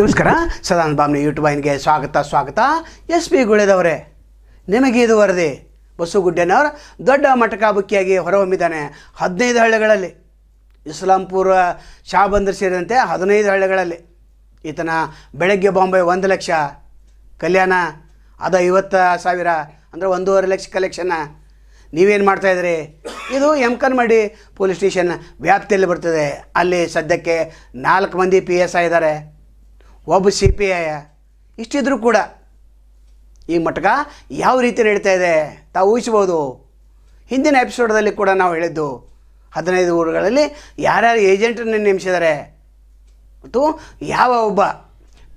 ನಮಸ್ಕಾರ, ಸದಾನಂದ ಬಾಮ್ನಿ ಯೂಟ್ಯೂಬ್ ವಾಹಿನಿಗೆ ಸ್ವಾಗತ ಸ್ವಾಗತ. ಎಸ್ ಪಿ ಗುಳೆದವರೇ, ನಿಮಗೆ ಇದು ವರದಿ. ಬಸುಗುಡ್ಡೆನವರು ದೊಡ್ಡ ಮಟಕಾಬುಕ್ಕಿಯಾಗಿ ಹೊರಹೊಮ್ಮಿದ್ದಾನೆ ಹದಿನೈದು ಹಳ್ಳಿಗಳಲ್ಲಿ. ಇಸ್ಲಾಂಪುರ ಶಾಬಂದರ್ ಸೇರಿದಂತೆ ಹದಿನೈದು ಹಳ್ಳಿಗಳಲ್ಲಿ. ಈತನ ಬೆಳಗ್ಗೆ ಬಾಂಬೆ ಒಂದು ಲಕ್ಷ, ಕಲ್ಯಾಣ ಅದು ಐವತ್ತು ಸಾವಿರ, ಅಂದರೆ ಒಂದೂವರೆ ಲಕ್ಷ ಕಲೆಕ್ಷನ್ನ ನೀವೇನು ಮಾಡ್ತಾಯಿದ್ರಿ ಇದು ಎಮ್ಕನ್ಮಡಿ ಪೊಲೀಸ್ ಸ್ಟೇಷನ್ ವ್ಯಾಪ್ತಿಯಲ್ಲಿ ಬರ್ತದೆ. ಅಲ್ಲಿ ಸದ್ಯಕ್ಕೆ ನಾಲ್ಕು ಮಂದಿ ಪಿ ಎಸ್ ಐ ಇದ್ದಾರೆ. ಒಬ್ಬ ಸಿ ಪಿ ಐ ಇಷ್ಟಿದ್ರೂ ಕೂಡ ಈ ಮಟ್ಕ ಯಾವ ರೀತಿ ನಡೀತಾ ಇದೆ ತಾವು ಊಹಿಸ್ಬೋದು ಹಿಂದಿನ ಎಪಿಸೋಡ್ದಲ್ಲಿ ಕೂಡ ನಾವು ಹೇಳಿದ್ದು ಹದಿನೈದು ಊರುಗಳಲ್ಲಿ ಯಾರ್ಯಾರು ಏಜೆಂಟನ್ನು ನೇಮಿಸಿದ್ದಾರೆ. ಮತ್ತು ಯಾವ ಒಬ್ಬ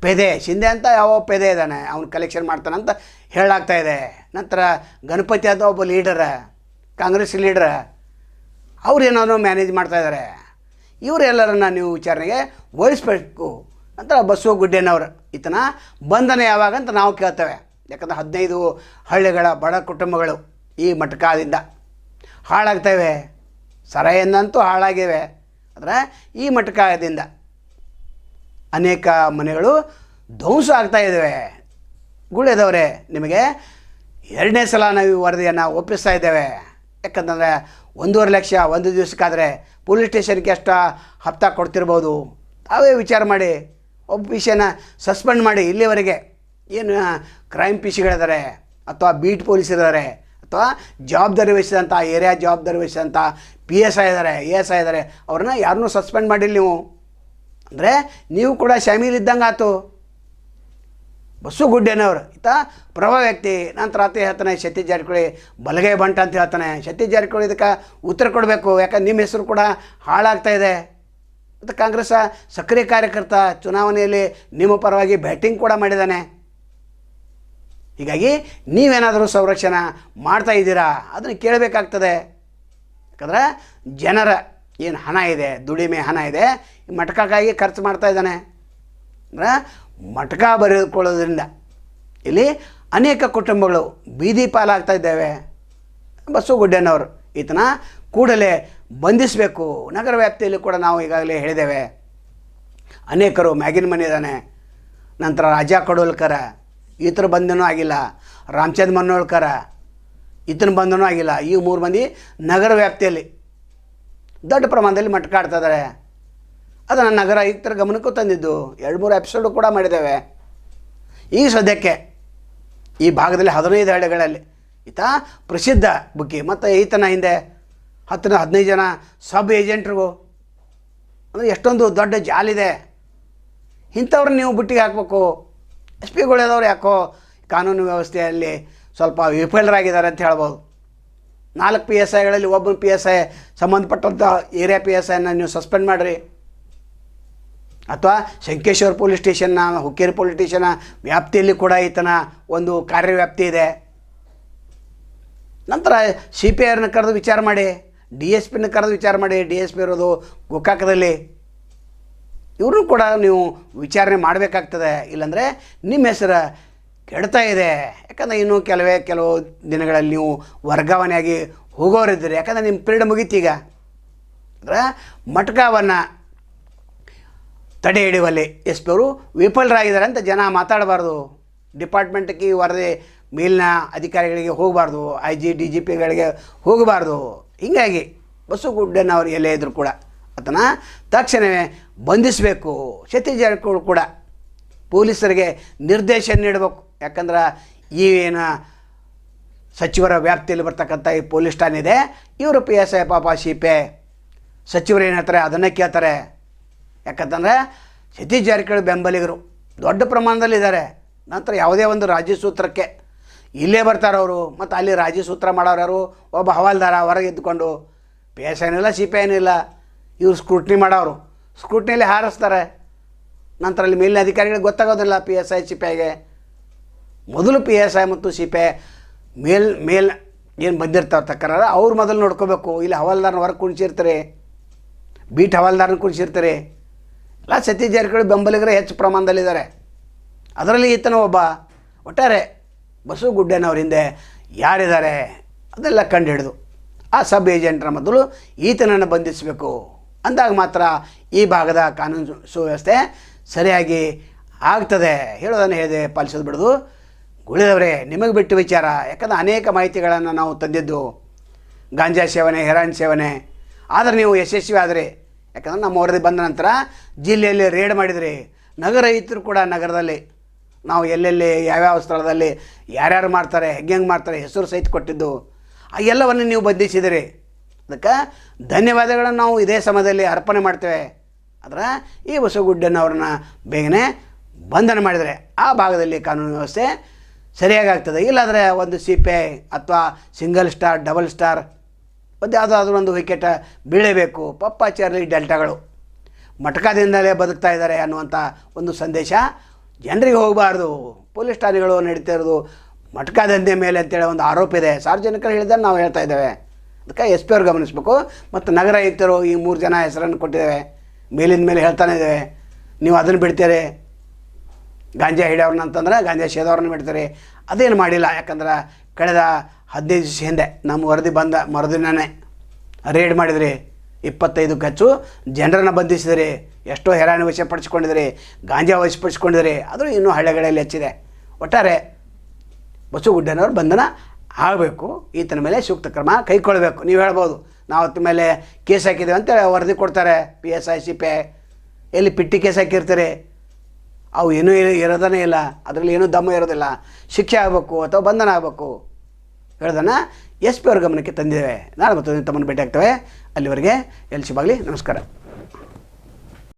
ಪೆದೆ, ಶಿಂದೆ ಅಂತ ಯಾವ ಪೆದೆ ಇದ್ದಾನೆ, ಅವನು ಕಲೆಕ್ಷನ್ ಮಾಡ್ತಾನಂತ ಹೇಳಾಗ್ತಾ ಇದೆ. ನಂತರ ಗಣಪತಿ ಅಂತ ಒಬ್ಬ ಲೀಡರ ಕಾಂಗ್ರೆಸ್ ಲೀಡರ ಏನಾದರೂ ಮ್ಯಾನೇಜ್ ಮಾಡ್ತಾ ಇದ್ದಾರೆ. ಇವರೆಲ್ಲರನ್ನ ನೀವು ವಿಚಾರಣೆಗೆ ವಹಿಸ್ಬೇಕು ಅಂತ ಬಸವ ಗುಡ್ಡೆನವರು ಈತನ ಬಂಧನ ಯಾವಾಗ ಅಂತ ನಾವು ಕೇಳ್ತೇವೆ. ಯಾಕಂದ್ರೆ ಹದಿನೈದು ಹಳ್ಳಿಗಳ ಬಡ ಕುಟುಂಬಗಳು ಈ ಮಟ್ಕಾದಿಂದ ಹಾಳಾಗ್ತವೆ. ಸರಯನ್ನಂತೂ ಹಾಳಾಗಿವೆ ಆದರೆ ಈ ಮಟ್ಕಾದಿಂದ ಅನೇಕ ಮನೆಗಳು ಧ್ವಂಸ ಆಗ್ತಾ ಇದ್ದಾವೆ. ನಿಮಗೆ ಎರಡನೇ ಸಲ ನಾವು ಈ ವರದಿಯನ್ನು ಒಪ್ಪಿಸ್ತಾ ಇದ್ದೇವೆ. ಯಾಕಂತಂದರೆ ಒಂದೂವರೆ ಲಕ್ಷ ಒಂದು ದಿವಸಕ್ಕಾದರೆ ಪೊಲೀಸ್ ಸ್ಟೇಷನ್ಗೆ ಎಷ್ಟು ಹಪ್ತ ಕೊಡ್ತಿರ್ಬೋದು. ತಾವೇ ವಿಚಾರ ಮಾಡಿ. ಒಬ್ಬ ವಿಷಯನ ಸಸ್ಪೆಂಡ್ ಮಾಡಿ ಇಲ್ಲಿವರೆಗೆ ಏನು ಕ್ರೈಮ್ ಪಿಶಿಗಳಿದ್ದಾರೆ ಅಥವಾ ಬೀಟ್ ಪೊಲೀಸ್ ಇದ್ದಾರೆ ಅಥವಾ ಜವಾಬ್ದಾರಿ ವಹಿಸಿದಂಥ ಏರಿಯಾ ಜವಾಬ್ದಾರಿ ವಹಿಸಿದಂಥ ಪಿ ಎಸ್ ಐ ಇದ್ದಾರೆ ಎ ಎಸ್ ಐ ಇದ್ದಾರೆ, ಅವ್ರನ್ನ ಯಾರನ್ನೂ ಸಸ್ಪೆಂಡ್ ಮಾಡಿಲ್ಲ ನೀವು. ಅಂದರೆ ನೀವು ಕೂಡ ಶಾಮೀಲಿದ್ದಂಗೆ ಆಯ್ತು ಬಸ್ಸು ಗುಡ್ಡೇನವ್ರು, ಈತ ಪ್ರಭಾವ ವ್ಯಕ್ತಿ. ನಂತರ ಆತ ಹೇಳ್ತಾನೆ ಸತೀಶ್ ಜಾರಕಿಹೊಳಿ ಬಲಗೈ ಬಂಟ ಅಂತ ಹೇಳ್ತಾನೆ. ಸತೀಶ್ ಜಾರಕಿಹೊಳಿ ಇದಕ್ಕೆ ಉತ್ತರ ಕೊಡಬೇಕು, ಯಾಕಂದ್ರೆ ನಿಮ್ಮ ಹೆಸರು ಕೂಡ ಹಾಳಾಗ್ತಾ ಇದೆ. ಮತ್ತು ಕಾಂಗ್ರೆಸ್ ಸಕ್ರಿಯ ಕಾರ್ಯಕರ್ತ ಚುನಾವಣೆಯಲ್ಲಿ ನಿಮ್ಮ ಪರವಾಗಿ ಬ್ಯಾಟಿಂಗ್ ಕೂಡ ಮಾಡಿದ್ದಾನೆ. ಹೀಗಾಗಿ ನೀವೇನಾದರೂ ಸಂರಕ್ಷಣೆ ಮಾಡ್ತಾ ಇದ್ದೀರಾ? ಅದನ್ನು ಕೇಳಬೇಕಾಗ್ತದೆ. ಯಾಕಂದರೆ ಜನರ ಏನು ಹಣ ಇದೆ, ದುಡಿಮೆ ಹಣ ಇದೆ ಮಟಕಕ್ಕಾಗಿ ಖರ್ಚು ಮಾಡ್ತಾ ಇದ್ದಾನೆ. ಅಂದರೆ ಮಟಕ ಬರೆದುಕೊಳ್ಳೋದ್ರಿಂದ ಇಲ್ಲಿ ಅನೇಕ ಕುಟುಂಬಗಳು ಬೀದಿ ಪಾಲಾಗ್ತಾ ಇದ್ದೇವೆ. ಬಸ್ಸು ಈತನ ಕೂಡಲೇ ಬಂಧಿಸಬೇಕು. ನಗರ ವ್ಯಾಪ್ತಿಯಲ್ಲಿ ಕೂಡ ನಾವು ಈಗಾಗಲೇ ಹೇಳಿದ್ದೇವೆ. ಅನೇಕರು ಮ್ಯಾಗಿನ ಮನೆ ಇದ್ದಾನೆ. ನಂತರ ರಾಜಾ ಕಡೋಲ್ಕರ, ಈತರ ಬಂಧನೂ ಆಗಿಲ್ಲ. ರಾಮಚಂದ್ರ ಮನೋಳ್ಕರ ಈತನ ಬಂಧನೂ ಆಗಿಲ್ಲ. ಈ ಮೂರು ಮಂದಿ ನಗರ ವ್ಯಾಪ್ತಿಯಲ್ಲಿ ದೊಡ್ಡ ಪ್ರಮಾಣದಲ್ಲಿ ಮಟ್ಕಾಡ್ತಿದ್ದಾರೆ ಅದನ್ನು ನಗರ ಆಯುಕ್ತರ ಗಮನಕ್ಕೂ ತಂದಿದ್ದು. ಎರಡು ಮೂರು ಎಪಿಸೋಡು ಕೂಡ ಮಾಡಿದ್ದೇವೆ. ಈ ಸದ್ಯಕ್ಕೆ ಈ ಭಾಗದಲ್ಲಿ ಹದಿನೈದು ಹಳ್ಳಿಗಳಲ್ಲಿ ಈತ ಪ್ರಸಿದ್ಧ ಬುಕ್ಕಿ ಮತ್ತು ಈತನ ಹಿಂದೆ ಹತ್ತನ ಹದಿನೈದು ಜನ ಸಬ್ ಏಜೆಂಟ್ರಿಗೂ. ಅಂದರೆ ಎಷ್ಟೊಂದು ದೊಡ್ಡ ಜಾಲಿದೆ. ಇಂಥವ್ರನ್ನ ನೀವು ಬುಟ್ಟಿಗೆ ಹಾಕಬೇಕು. ಎಸ್ ಪಿಗಳದವ್ರು ಯಾಕೋ ಕಾನೂನು ವ್ಯವಸ್ಥೆಯಲ್ಲಿ ಸ್ವಲ್ಪ ವಿಫಲರಾಗಿದ್ದಾರೆ ಅಂತ ಹೇಳ್ಬೋದು. ನಾಲ್ಕು ಪಿ ಎಸ್ ಐಗಳಲ್ಲಿ ಒಬ್ಬ ಪಿ ಎಸ್ ಐ ಸಂಬಂಧಪಟ್ಟಂಥ ಏರಿಯಾ ಪಿ ಎಸ್ ಐನ ನೀವು ಸಸ್ಪೆಂಡ್ ಮಾಡಿರಿ. ಅಥವಾ ಶಂಕೇಶ್ವರ ಪೊಲೀಸ್ ಸ್ಟೇಷನ್ನ, ಹುಕ್ಕೇರಿ ಪೊಲೀಸ್ ಸ್ಟೇಷನ್ನ ವ್ಯಾಪ್ತಿಯಲ್ಲಿ ಕೂಡ ಈತನ ಒಂದು ಕಾರ್ಯವ್ಯಾಪ್ತಿ ಇದೆ. ನಂತರ ಸಿ ಪಿ ಐರ್ನ ಕರೆದು ವಿಚಾರ ಮಾಡಿ. ಡಿ ಎಸ್ ಪಿನ ಕರೆದು ವಿಚಾರ ಮಾಡಿ, ಡಿ ಎಸ್ ಪಿ ಇರೋದು ಗೋಕಾಕದಲ್ಲಿ ಇವ್ರನ್ನೂ ಕೂಡ ನೀವು ವಿಚಾರಣೆ ಮಾಡಬೇಕಾಗ್ತದೆ. ಇಲ್ಲಾಂದರೆ ನಿಮ್ಮ ಹೆಸರು ಕೆಡ್ತಾ ಇದೆ. ಯಾಕಂದರೆ ಇನ್ನೂ ಕೆಲವೇ, ಕೆಲವು ದಿನಗಳಲ್ಲಿ ನೀವು ವರ್ಗಾವಣೆಯಾಗಿ ಹೋಗೋರಿದ್ದೀರಿ. ಯಾಕಂದರೆ ನಿಮ್ಮ ಪೀರಿಯಡ್ ಮುಗೀತೀಗ ಅಂದರೆ ಮಟ್ಕವನ್ನು ತಡೆ ಹಿಡಿಯುವಲ್ಲಿ ಎಸ್ ಪಿ ಅವರು ವಿಫಲರಾಗಿದ್ದಾರೆ ಅಂತ ಜನ ಮಾತಾಡಬಾರ್ದು. ಡಿಪಾರ್ಟ್ಮೆಂಟ್ಗೆ ವರದಿ ಮೇಲಿನ ಅಧಿಕಾರಿಗಳಿಗೆ ಹೋಗಬಾರ್ದು. ಐ ಜಿ, ಡಿ ಜಿ ಪಿಗಳಿಗೆ ಹೋಗಬಾರ್ದು. ಹೀಗಾಗಿ ಬಸವಗುಡ್ಡನವರು ಎಲೆ ಇದ್ದರೂ ಕೂಡ ಅದನ್ನು ತಕ್ಷಣವೇ ಬಂಧಿಸಬೇಕು. ಸತೀಶ್ ಜಾರಕಿಹೊಳಿ ಕೂಡ ಪೊಲೀಸರಿಗೆ ನಿರ್ದೇಶನ ನೀಡಬೇಕು. ಯಾಕಂದ್ರೆ ಈ ಏನು ಸಚಿವರ ವ್ಯಾಪ್ತಿಯಲ್ಲಿ ಬರ್ತಕ್ಕಂಥ ಈ ಪೊಲೀಸ್ ಠಾಣೆ ಇದೆ. ಇವರು ಪಿ ಎಸ್ ಐ ಪಾಪ ಸಿ ಪಿ ಐ ಸಚಿವರು ಏನು ಹೇಳ್ತಾರೆ ಅದನ್ನೇ ಕೇಳ್ತಾರೆ. ಯಾಕಂತಂದರೆ ಸತೀಶ್ ಜಾರಕಿಹೊಳಿ ಬೆಂಬಲಿಗರು ದೊಡ್ಡ ಪ್ರಮಾಣದಲ್ಲಿದ್ದಾರೆ. ನಂತರ ಯಾವುದೇ ಒಂದು ರಾಜ್ಯ ಸೂತ್ರಕ್ಕೆ ಇಲ್ಲೇ ಬರ್ತಾರೆ ಅವರು. ಮತ್ತು ಅಲ್ಲಿ ರಾಜ್ಯ ಸೂತ್ರ ಮಾಡೋರು ಯಾರು? ಒಬ್ಬ ಹವಾಲ್ದಾರ ಹೊರಗೆ ಇದ್ದುಕೊಂಡು ಪಿ ಎಸ್ ಐನಿಲ್ಲ ಸಿ ಪಿ ಐನಿಲ್ಲ ಇವ್ರು ಸ್ಕ್ರೂಟ್ನಿ ಮಾಡೋರು. ಸ್ಕ್ರೂಟ್ನಿಯಲ್ಲಿ ಹಾರಿಸ್ತಾರೆ. ನಂತರ ಅಲ್ಲಿ ಮೇಲಿನ ಅಧಿಕಾರಿಗಳಿಗೆ ಗೊತ್ತಾಗೋದಿಲ್ಲ ಪಿ ಎಸ್ ಐ ಸಿ ಮೊದಲು ಪಿ ಎಸ್ ಐ ಮತ್ತು ಸಿ ಮೇಲ್ ಮೇಲ್ ಏನು ಬಂದಿರ್ತಾರೆ ತಕರಾರ, ಅವ್ರು ಮೊದಲು ನೋಡ್ಕೋಬೇಕು. ಇಲ್ಲಿ ಹವಾಲ್ದಾರನ ಹೊರಗೆ ಕುಣಿಸಿರ್ತಾರೆ. ಬೀಟ್ ಹವಾಲ್ದಾರನ ಕುಣಿಸಿರ್ತಾರೆ. ಎಲ್ಲ ಸತೀಶ್ ಜಾರಕಿಹೊಳಿ ಬೆಂಬಲಿಗರೇ ಹೆಚ್ಚು ಪ್ರಮಾಣದಲ್ಲಿದ್ದಾರೆ. ಅದರಲ್ಲಿ ಈತನ ಒಬ್ಬ, ಒಟ್ಟಾರೆ ಬಸವ ಗುಡ್ಡನವ್ರ ಹಿಂದೆ ಯಾರಿದ್ದಾರೆ ಅದೆಲ್ಲ ಕಂಡು ಹಿಡಿದು ಆ ಸಬ್ ಏಜೆಂಟ್ರ ಮೊದಲು ಈತನನ್ನು ಬಂಧಿಸಬೇಕು. ಅಂದಾಗ ಮಾತ್ರ ಈ ಭಾಗದ ಕಾನೂನು ಸುವ್ಯವಸ್ಥೆ ಸರಿಯಾಗಿ ಆಗ್ತದೆ. ಹೇಳೋದನ್ನು ಹೇಳಿದೆ ಪಾಲಿಸೋದು ಬಿಡೋದು? ಗುಳಿದವರೇ, ನಿಮಗೆ ಬಿಟ್ಟು ವಿಚಾರ. ಯಾಕಂದರೆ ಅನೇಕ ಮಾಹಿತಿಗಳನ್ನು ನಾವು ತಂದಿದ್ದು. ಗಾಂಜಾ ಸೇವನೆ, ಹೆರಾನ್ ಸೇವನೆ. ಆದರೆ ನೀವು ಯಶಸ್ವಿ ಆದರೆ, ಯಾಕಂದರೆ ನಮ್ಮ ವರದಿ ಬಂದ ನಂತರ ಜಿಲ್ಲೆಯಲ್ಲಿ ರೇಡ್ ಮಾಡಿದ್ರಿ. ನಗರ ಇದ್ದರೂ ಕೂಡ ನಗರದಲ್ಲಿ ನಾವು ಎಲ್ಲೆಲ್ಲಿ ಯಾವ್ಯಾವ ಸ್ಥಳದಲ್ಲಿ ಯಾರ್ಯಾರು ಮಾಡ್ತಾರೆ ಹೆಂಗೆ ಮಾಡ್ತಾರೆ, ಹೆಸರು ಸಹಿತ ಕೊಟ್ಟಿದ್ದು, ಆ ಎಲ್ಲವನ್ನು ನೀವು ಬಂಧಿಸಿದಿರಿ. ಅದಕ್ಕೆ ಧನ್ಯವಾದಗಳನ್ನು ನಾವು ಇದೇ ಸಮಯದಲ್ಲಿ ಅರ್ಪಣೆ ಮಾಡ್ತೇವೆ. ಆದರೆ ಈ ಬಸವಗುಡ್ಡನವ್ರನ್ನ ಬೇಗನೆ ಬಂಧನ ಮಾಡಿದರೆ ಆ ಭಾಗದಲ್ಲಿ ಕಾನೂನು ವ್ಯವಸ್ಥೆ ಸರಿಯಾಗಿ ಆಗ್ತದೆ. ಇಲ್ಲಾಂದರೆ ಒಂದು ಸಿ ಪಿ ಐ ಅಥವಾ ಸಿಂಗಲ್ ಸ್ಟಾರ್, ಡಬಲ್ ಸ್ಟಾರ್ ಒಂದು ಯಾವುದಾದ್ರೂ ಒಂದು ವಿಕೆಟ್ ಬೀಳಬೇಕು. ಪಪ್ಪಚಾರ್ಲಿ ಡೆಲ್ಟಾಗಳು. ಮಟಕದಿಂದಲೇ ಬದುಕ್ತಾ ಇದ್ದಾರೆ ಅನ್ನುವಂಥ ಒಂದು ಸಂದೇಶ ಜನರಿಗೆ ಹೋಗಬಾರ್ದು, ಪೊಲೀಸ್ ಠಾಣೆಗಳು ನಡೀತಾ ಇರೋದು, ಮಟ್ಕ ದಂಧೆ ಮೇಲೆ ಅಂತೇಳಿ ಒಂದು ಆರೋಪ ಇದೆ. ಸಾರ್ವಜನಿಕರು ಹೇಳಿದ್ರೆ ನಾವು ಹೇಳ್ತಾ ಇದ್ದೇವೆ. ಅದಕ್ಕೆ ಎಸ್ ಪಿ ಅವ್ರು ಗಮನಿಸಬೇಕು. ಮತ್ತು ನಗರ ಆಯುಕ್ತರು ಈ ಮೂರು ಜನ ಹೆಸರನ್ನು ಕೊಟ್ಟಿದ್ದೇವೆ. ಮೇಲಿನ ಮೇಲೆ ಹೇಳ್ತಾನೆ ಇದ್ದೇವೆ. ನೀವು ಅದನ್ನು ಬಿಡ್ತೀರಿ. ಗಾಂಜಾ ಹಿಡಿಯೋರ್ನ ಅಂತಂದ್ರೆ ಗಾಂಜಾ ಸೇದವ್ರನ್ನ ಬಿಡ್ತಾರೆ. ಅದೇನು ಮಾಡಿಲ್ಲ. ಯಾಕಂದ್ರೆ ಕಳೆದ ಹದಿನೈದು ದಿವಸ ಹಿಂದೆ ನಮ್ಮ ವರದಿ ಬಂದ ಮರುದಿನನೇ ರೇಡ್ ಮಾಡಿದ್ರಿ. ಇಪ್ಪತ್ತೈದು ಕಚ್ಚು ಜನರನ್ನು ಬಂಧಿಸಿದ್ರಿ. ಎಷ್ಟೋ ಹೆರಾಣಿ ವಶಪಡಿಸ್ಕೊಂಡಿದ್ರಿ ಗಾಂಜಾ ವಶಪಡಿಸ್ಕೊಂಡಿದ್ರಿ ಆದರೂ ಇನ್ನೂ ಹಳ್ಳಿಗಳಲ್ಲಿ ಹೆಚ್ಚಿದೆ. ಒಟ್ಟಾರೆ ಬಸುಗುಡ್ಡನವ್ರ ಬಂಧನ ಆಗಬೇಕು, ಈತನ ಮೇಲೆ ಸೂಕ್ತ ಕ್ರಮ ಕೈಗೊಳ್ಳಬೇಕು. ನೀವು ಹೇಳ್ಬೋದು, ನಾವು ಆತ ಮೇಲೆ ಕೇಸ್ ಹಾಕಿದ್ದೇವೆ ಅಂತ ವರದಿ ಕೊಡ್ತಾರೆ P S I C P ಎಲ್ಲಿ ಪಿಟ್ಟಿ ಕೇಸ್ ಹಾಕಿರ್ತಾರೆ? ಅವು ಏನೂ ಇರೋದನೇ ಇಲ್ಲ. ಅದರಲ್ಲಿ ಏನೂ ದಮ್ಮ ಇರೋದಿಲ್ಲ. ಶಿಕ್ಷೆ ಆಗಬೇಕು ಅಥವಾ ಬಂಧನ ಆಗಬೇಕು. ಹೇಳೋದನ್ನು ಎಸ್ ಪಿ ಅವ್ರ ಗಮನಕ್ಕೆ ತಂದಿದ್ದೇವೆ. ನಾನು ಮತ್ತು ತಮ್ಮನ್ನು ಭೇಟಿ ಆಗ್ತೇವೆ ಅಲ್ಲಿವರೆಗೆ ಎಲ್ಲಿ ಶುಭಾಗಲಿ ನಮಸ್ಕಾರ.